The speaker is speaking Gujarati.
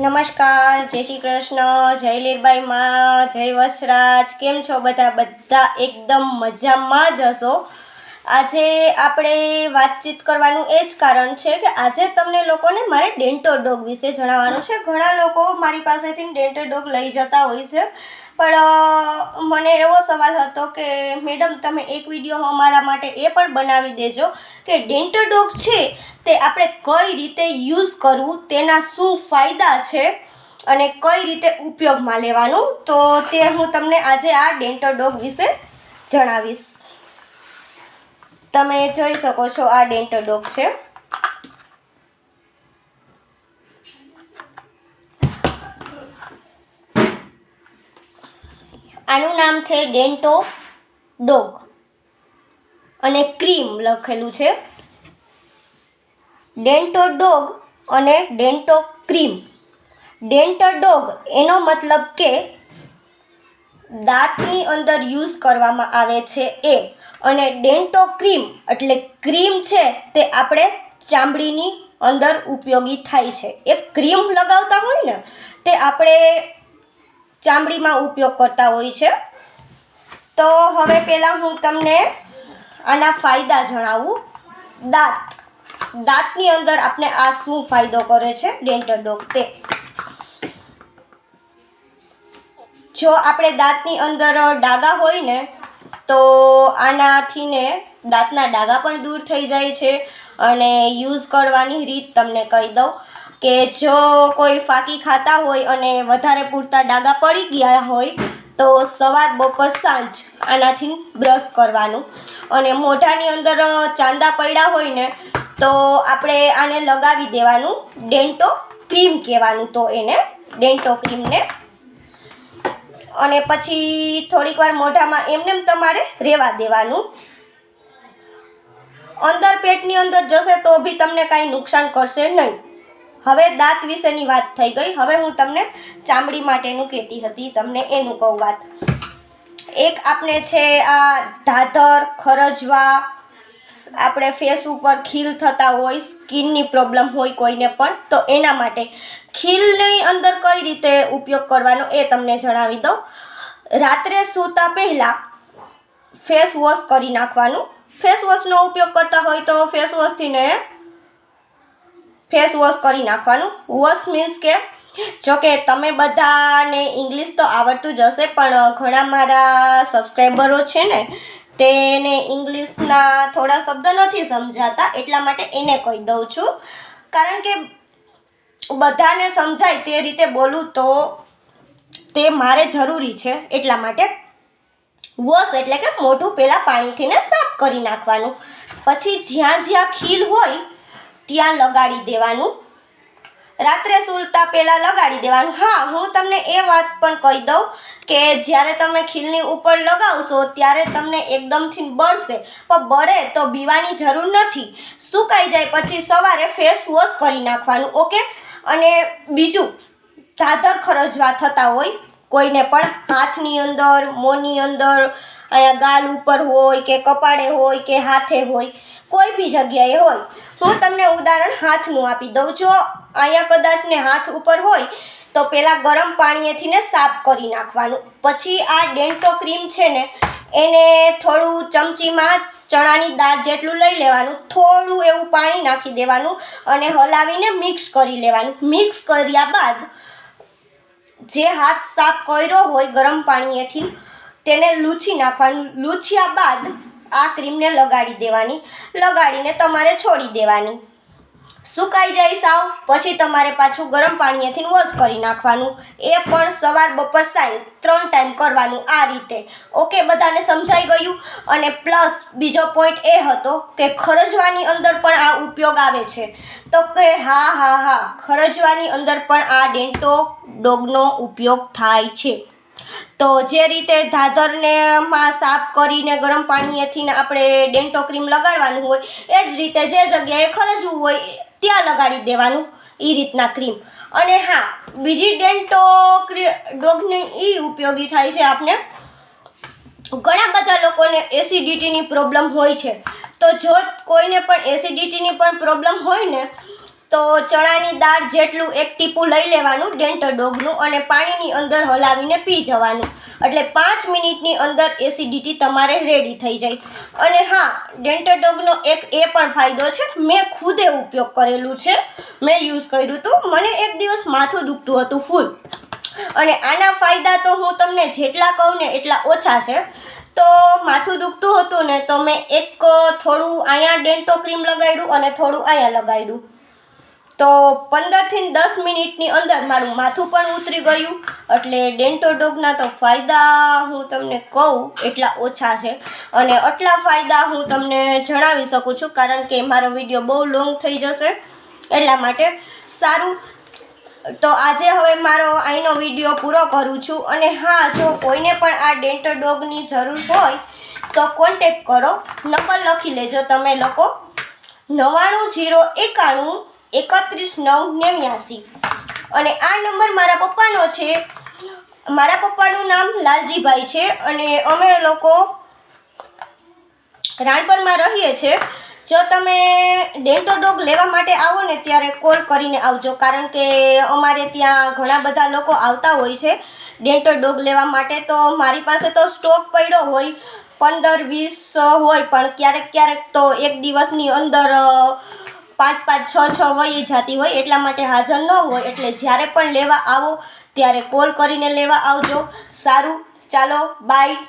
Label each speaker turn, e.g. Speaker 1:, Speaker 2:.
Speaker 1: નમસ્કાર, જય શ્રી કૃષ્ણ, જય લીરબાઈ માં, જય વસરાજ. કેમ છો બધા? બધા એકદમ મજામાં જ હશો. આજે આપણે વાતચીત કરવાનું એ જ કારણ છે કે આજે તમને લોકોને મારે ડેન્ટો ડોગ વિશે જણાવવાનું છે. ઘણા લોકો મારી પાસેથી ડેન્ટો ડોગ લઈ જતા હોય છે. પણ મને એવો સવાલ હતો કે, મેડમ, તમે એક વીડિયો અમારા માટે એ પણ બનાવી દેજો કે ડેન્ટો ડોગ છે તે આપણે કઈ રીતે યુઝ કરવું, તેના શું ફાયદા છે અને કઈ રીતે ઉપયોગમાં લેવાનું? તો તે હું તમને આજે આ ડેન્ટો ડોગ વિશે જણાવીશ. તમે જોઈ શકો છો આ ડેન્ટો ડોગ છે. આનું નામ છે ડેન્ટો ડોગ. અને ક્રીમ લખેલું છે. ડેન્ટો ડોગ અને ડેન્ટો ક્રીમ. ડેન્ટો ડોગ એનો મતલબ કે દાંતની અંદર યુઝ કરવામાં આવે છે એ. અને ડેન્ટો ક્રીમ એટલે ક્રીમ છે તે આપણે ચામડીની અંદર ઉપયોગી થાય છે. એ ક્રીમ લગાવતા હોય ને, તે આપણે ચામડીમાં ઉપયોગ કરતા હોય છે. તો હવે પહેલાં હું તમને આના ફાયદા જણાવું. દાંત. દાંતની અંદર આપણે આ શું ફાયદો કરે છે? ડેન્ટલ ડોગ તે. જો આપણે દાંતની અંદર ડાગા હોય ને, તો આનાથી ને દાંતના ડાઘા પણ દૂર થઈ જાય છે. અને યુઝ કરવાની રીત તમને કહી દઉં. કે જો કોઈ ફાંકી ખાતા હોય અને વધારે પૂરતા ડાઘા પડી ગયા હોય, તો સવાર બપોર સાંજ આનાથી બ્રશ કરવાનું. અને મોઢાની અંદર ચાંદા પડ્યા હોય ને, તો આપણે આને લગાવી દેવાનું. ડેન્ટો ક્રીમ કહેવાનું તો એને, ડેન્ટો ક્રીમને. અને પછી થોડીક વાર મોઢામાં એમને તમારે રહેવા દેવાનું. અંદર પેટની અંદર જશે તો બી તમને કાંઈ નુકસાન કરશે નહીં. હવે દાંત વિશેની વાત થઈ ગઈ. હવે હું તમને ચામડી માટેનું કહેતી હતી. તમને એનું કહું વાત. એક આપણે છે આ ધાધર, ખરજવા, આપણે ફેસ ઉપર ખીલ થતા હોય, સ્કિનની પ્રોબ્લેમ હોય કોઈને પણ, તો એના માટે ખીલની અંદર કઈ રીતે ઉપયોગ કરવાનો એ તમને જણાવી દઉં. રાત્રે સૂતા પહેલાં ફેસ વોશ કરી નાખવાનું. ફેસ વોશનો ઉપયોગ કરતા હોય તો ફેસ વોશથી ને ફેસ વોશ કરી નાખવાનું. વોશ મીન્સ કે જો કે તમે બધાને ઇંગ્લિશ તો આવડતું જ હશે, પણ ઘણા મારા સબસ્ક્રાઈબરો છે ને, તેને ઇંગ્લિશના થોડા શબ્દ નથી સમજાતા, એટલા માટે એને કહી દઉં છું. કારણ કે બધાને સમજાય તે રીતે બોલું તો તે મારે જરૂરી છે, એટલા માટે વોશ એટલે કે મોઢું પહેલાં પાણીથીને સાફ કરી નાખવાનું. પછી જ્યાં જ્યાં ખીલ હોય ત્યાં લગાડી દેવાનું. રાત્રે સુલતા પહેલાં લગાડી દેવાનું. હા, હું તમને એ વાત પણ કહી દઉં કે જ્યારે તમે ખીલની ઉપર લગાવશો ત્યારે તમને એકદમથી બળશે. પણ બળે તો બીવાની જરૂર નથી. સુકાઈ જાય પછી સવારે ફેસ વોશ કરી નાખવાનું, ઓકે? અને બીજું ધાધર ખરજવા થતા હોય, કોઈને પણ હાથની અંદર, મોંની અંદર, અહીંયા ગાલ ઉપર હોય કે કપાળે હોય કે હાથે હોય કોઈ બી જગ્યાએ હોય. હું તમને ઉદાહરણ હાથનું આપી દઉં છું. અહીંયા કદાચ ને હાથ ઉપર હોય, તો પહેલાં ગરમ પાણીએથી ને સાફ કરી નાખવાનું. પછી આ ડેન્ટો ક્રીમ છે ને, એને થોડું ચમચીમાં ચણાની દાળ જેટલું લઈ લેવાનું. થોડું એવું પાણી નાખી દેવાનું અને હલાવીને મિક્સ કરી લેવાનું. મિક્સ કર્યા બાદ જે હાથ સાફ કર્યો હોય ગરમ પાણીએથી, તેને લૂછી નાખવાનું. લૂછ્યા બાદ આ ક્રીમને લગાડી દેવાની, લગાડીને તમારે છોડી દેવાની. સુકાઈ જાય સાવ, પછી તમારે પાછું ગરમ પાણીએથી વોશ કરી નાખવાનું. એ પણ સવાર બપોર સાંજ, ત્રણ ટાઈમ કરવાનું આ રીતે. ઓકે, બધાને સમજાઈ ગયું? અને પ્લસ બીજો પોઈન્ટ એ હતો કે ખરજવાની અંદર પણ આ ઉપયોગ આવે છે. તો કે હા હા હા, ખરજવાની અંદર પણ આ ડેન્ટો ડોગનો ઉપયોગ થાય છે. તો જે રીતે ધાધરને માં સાફ કરીને ગરમ પાણીએથી આપણે ડેન્ટો ક્રીમ લગાડવાનું હોય, એ જ રીતે જે જગ્યાએ ખરજવું હોય, ત્યાં લગાડી દેવાનું એ રીતના ક્રીમ. અને હા, બીજી ડેન્ટો ડોગની એ ઉપયોગી થાય છે આપને. ઘણા બધા લોકોને એસિડિટીની પ્રોબ્લેમ હોય છે. તો જો કોઈને પણ એસિડિટીની પણ પ્રોબ્લેમ હોય ને તો ચણાની દાળ જેટલું એક ટીપું લઈ લેવાનું, ડેન્ટર ડોગનું, અને પાણીની અંદર હલાવીને પી જવાનું. એટલે પાંચ મિનિટની અંદર એસિડિટી તમારે રેડી થઈ જાય. અને હા, ડેન્ટર ડોગનો એક એ પણ ફાયદો છે, મેં ખુદે ઉપયોગ કરેલું છે. મેં યુઝ કર્યું હતું મને એક દિવસ માથું દુખતું હતું ફૂલ. અને આના ફાયદા તો હું તમને જેટલા કહું ને એટલા ઓછા છે. તો માથું દુખતું હતું ને તો મેં એક થોડું અહીંયા ડેન્ટો ક્રીમ લગાડ્યું અને થોડું અહીંયા લગાડ્યું. તો પંદરથી દસ મિનિટની અંદર મારું માથું પણ ઉતરી ગયું. એટલે ડેન્ટોડોગના તો ફાયદા હું તમને કહું એટલા ઓછા છે. અને આટલા ફાયદા હું તમને જણાવી શકું છું કારણ કે મારો વીડિયો બહુ લોંગ થઈ જશે. એટલા માટે સારું. તો આજે હવે મારો અહીંનો વીડિયો પૂરો કરું છું. અને હા, જો કોઈને પણ આ ડેન્ટોડોગની જરૂર હોય તો કોન્ટેક કરો. નંબર લખી લેજો તમે લોકો. નવ્વાણું, જીરો, એકાણું એકત્રીસ નવ નેવ્યાસી. અને આ નંબર મારા પપ્પાનો છે. મારા પપ્પાનું નામ લાલજીભાઈ છે અને અમે લોકો રાણપરમાં રહીએ છીએ. જો તમે ડેન્ટો ડોગ લેવા માટે આવો ને ત્યારે કોલ કરીને આવજો, કારણ કે અમારે ત્યાં ઘણા બધા લોકો આવતા હોય છે ડેન્ટો ડોગ લેવા માટે. તો મારી પાસે તો સ્ટોક પડ્યો હોય, પંદર વીસ હોય, પણ ક્યારેક ક્યારેક તો એક દિવસની અંદર પાંચ પાંચ છ છ વય જતી હોય એટલા માટે હાજર ન હોય એટલે જ્યારે પણ લેવા આવો ત્યારે કોલ કરીને લેવા આવજો. સારું, ચાલો બાય